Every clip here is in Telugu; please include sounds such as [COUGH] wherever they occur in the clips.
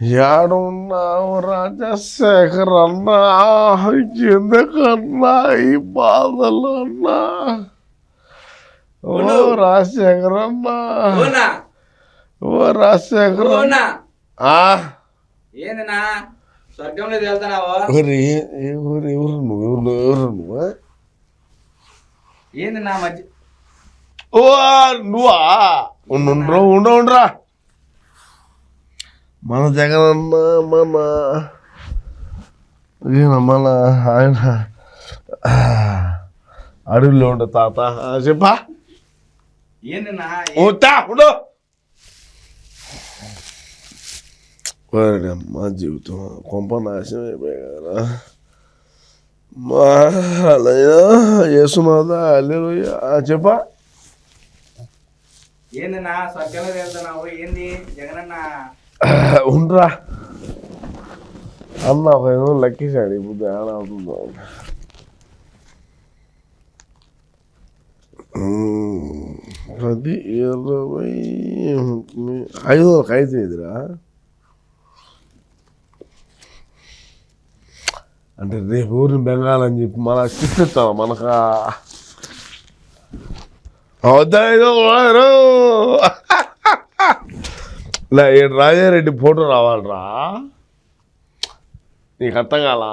ఏడున్నావు రాజశేఖర్ అన్నా ఎందుకన్నా ఈ బాధలు అన్నా ఓ రాజశేఖర్ అన్నా ఓ రాజశేఖర్ ఓనా ఆ? ఏందినా? స్వర్గంలో వెళ్తున్నావు? ఎవరు ఎవరు ఎవరు నువ్వు? ఎవరు ఎవరు మధ్య ఓ నువ్వా? ఉండ ఉండరా. మన జగనన్న మన ఈయన మన ఆయన. అడవిలో ఉండే తాత. చెప్పా. ఉంటా ఉండు. అమ్మ జీవితం కొంప నాశనం అయిపోయా కదా. మా అలయ్యా యేసునాథ అల్లెలుయ్య చెప్పా. స్వర్గంలో వెళ్తున్నావు ఏంది? జగనన్న [SIGHS] ఉండరా. అన్న ఒక ఏదో లెక్కేశాడు ఇప్పుడు ఏడ అవుతుందో. ఉమ్, పది ఇరవై ఐదు వరకు అయితే ఇదిరా అంటే రేపు ఊరిని బెంగాల్ అని చెప్పి మన శిక్షిస్తాం మనకు? వద్దా ఏదో వారు. లే ఈడ రాజారెడ్డి ఫోటో రావాలరా. నీకు అర్థం కాలా?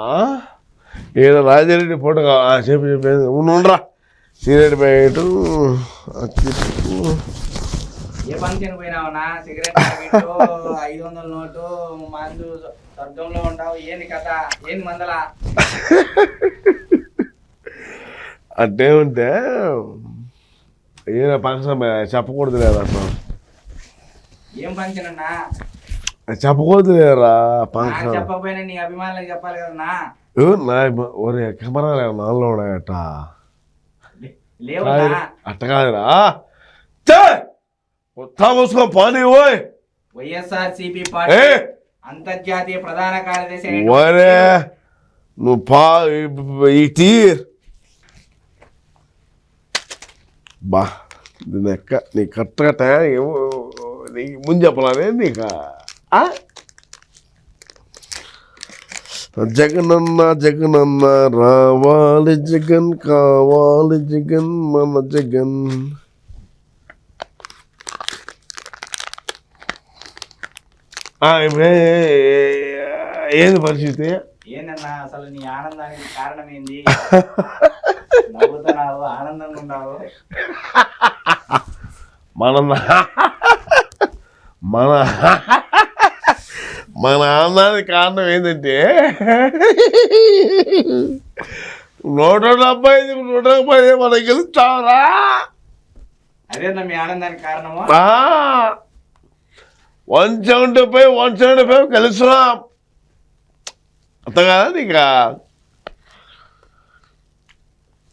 ఏదో రాజారెడ్డి ఫోటో కావాలి చెప్పి చెప్పేది ఉండరా. సిగరెట్ ప్యాకెట్ ఏ ఫంక్షన్ పోయినావు నా సిగరెట్ ప్యాకెట్ ఐదు వందల నోటు మందు స్వర్గంలో ఉంటావు. ఏంది కథ? ఏంది మందల? అంటే ఉంటే ఏదో ఫంక్షన్ చెప్పకూడదు లేదా అసలు ఏం ఫంక్షన్ అన్నా? చెప్పకూడదు లేరా నాకు ఫంక్షన్. చెప్పకపోయినా నీ అభిమానులకు చెప్పాలి కదా నా ఏ, నా ఒరే కెమెరా నాలో ఉన్నాయట. లేవు కాదు, నా అట్ట కాదురా. ఛే! కొత్త మూసుకో పానీ ఓయ్. వైఎస్ఆర్ సిపి పార్టీ అంతర్జాతీయ ప్రధాన కార్యదర్శి ఒరే నువ్వు పా ఈ తీర్. బా దీని ఎక్క నీ కరెక్ట్గా టైం నీకు ముందు చెప్పలానే నీకు? జగనన్న జగనన్న రావాలి జగన్ కావాలి జగన్ మన జగన్. ఏంది పరిస్థితి? ఏందన్నా అసలు నీ ఆనందానికి కారణం ఏంది? [LAUGHS] నవ్వుతున్నావు ఆనందంగా ఉన్నావు. మన మన [LAUGHS] మన ఆనందానికి కారణం ఏంటంటే నూట డెబ్బై ఐదు నూట డెబ్బై ఐదు మనకి గెలుస్తావరా. అదేనా మీ ఆనందానికి కారణము? One seventy five one seventy five గెలుస్తున్నాం. అంత కదా నీకు?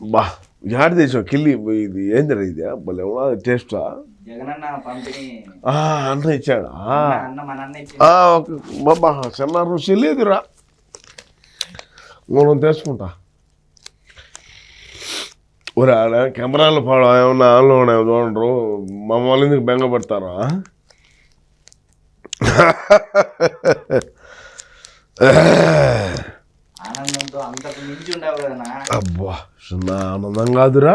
బా. యాడ్ చేసావు కిల్లి ఇది ఏం జరిగింది భలే ఉన్నది టేస్టా అన్న ఇచ్చాడా. బాబా చిన్న రుచి లేదురా మనం తెచ్చుకుంటా ఒరే ఆడ కెమెరాలు పాడు ఏమన్నా ఆన్లో ఉన్నాయో చూడండి మమ్మల్ని ఎందుకు బెంగ పెడతారా అబ్బా చిన్న ఆనందం కాదురా.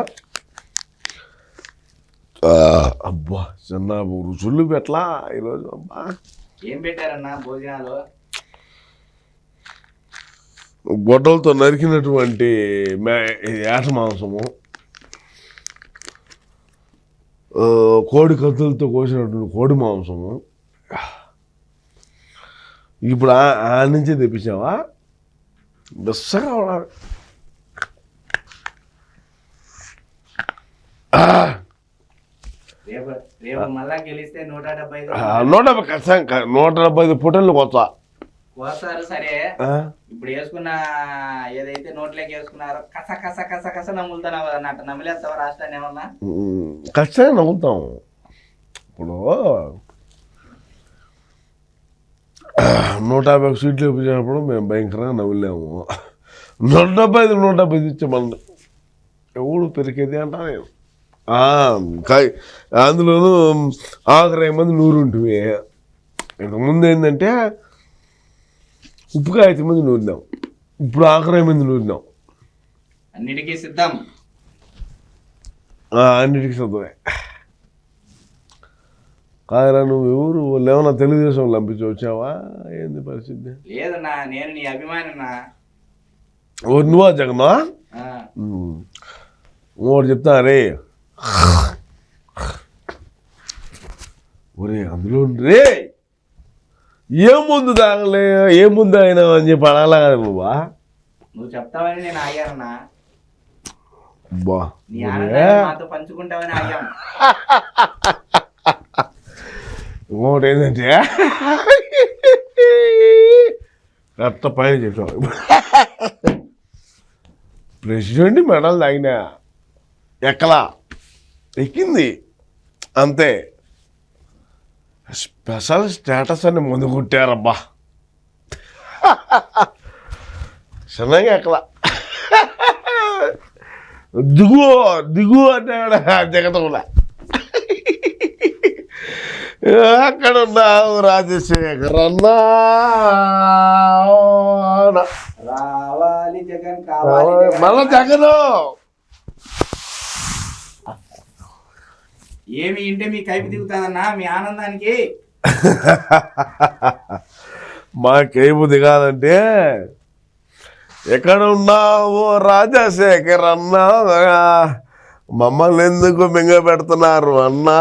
అబ్బా చిన్న రుచులు పెట్లా ఈరోజు అబ్బా. ఏం పెట్టారన్నా భోజనాలు? గొడ్డలతో నరికినటువంటి ఏట మాంసము. కోడి కత్తులతో కోసినటువంటి కోడి మాంసము. ఇప్పుడు ఆ నుంచే తెప్పించావా? బెస్సగా గెలిస్తే నూట డెబ్బై ఆ, నూట డెబ్బై ఖచ్చితంగా నూట డెబ్బై ఐదు పుటన్లు కొత్త కోస్తారు సరే? ఇప్పుడు వేసుకున్న ఏదైతే నోట్లోకి వేసుకున్నారో కస కస కస కస నమ్ములుతున్నావు అట్ట నమ్మలేస్తావా రాష్ట్రాన్ని ఏమన్నా? ఖచ్చితంగా నవ్వుతాం ఇప్పుడు నూట యాభై సీట్లు ఇప్పించినప్పుడు మేము భయంకరంగా నవ్వులేము. నూట డెబ్బై ఐదు నూట డెబ్బై ఐదు ఇచ్చే మళ్ళీ ఎవడు పెరిగేది అంటా నేను. అందులోనూ ఆఖరి మంది నూరు ఉంటుంది ఇంతకుముందు ఏంటంటే ఉప్పుకాయ ఐదు మంది నూరినాం ఇప్పుడు ఆఖరి మంది నూరినాం అన్నిటికీ సిద్ధం. అన్నిటికీ సిద్ధమే. కాదురా నువ్వు ఎవరు లేవన్నా తెలుగుదేశం పంపించి వచ్చావా? ఏంది పరిస్థితి? లేదన్నా నేను నీ అభిమానినా? నువ్వా జగన్నా ఆ, ఒకటి చెప్తా రే. ఒరే అందులో రే. ఏం ముందు తాగలే ఏం ముందు అయినా అని చెప్పి అడగలా కదా నువ్వా నువ్వు చెప్తావని నేను ఆగానన్నా. బా. నీ ఆనందాన్ని మాతో పంచుకుంటావని ఆగాం [LAUGHS] ఇంకోటి ఏంటంటే కరెక్ట్ పైన చెప్పావు ప్రెసిడెంట్ మెడల్ తాగినా ఎక్కలా ఎక్కింది అంతే స్పెషల్ స్టేటస్ అని ముందు కుట్టారబ్బా చిన్నగా ఎక్కలా దిగు దిగు అంటే జగతంలా అక్కడ ఉన్నావు రాజశేఖర్ అన్నా? రావాలి జగన్ కావాలి. మళ్ళా జగను. ఏమి ఇంటే మీ కైపు దిగుతాదన్నా? మీ ఆనందానికి? [LAUGHS] మా కేపు దిగాలంటే ఎక్కడ ఉన్నావు రాజశేఖర్ అన్నా? మమ్మల్ని ఎందుకు మింగ పెడుతున్నారు అన్నా?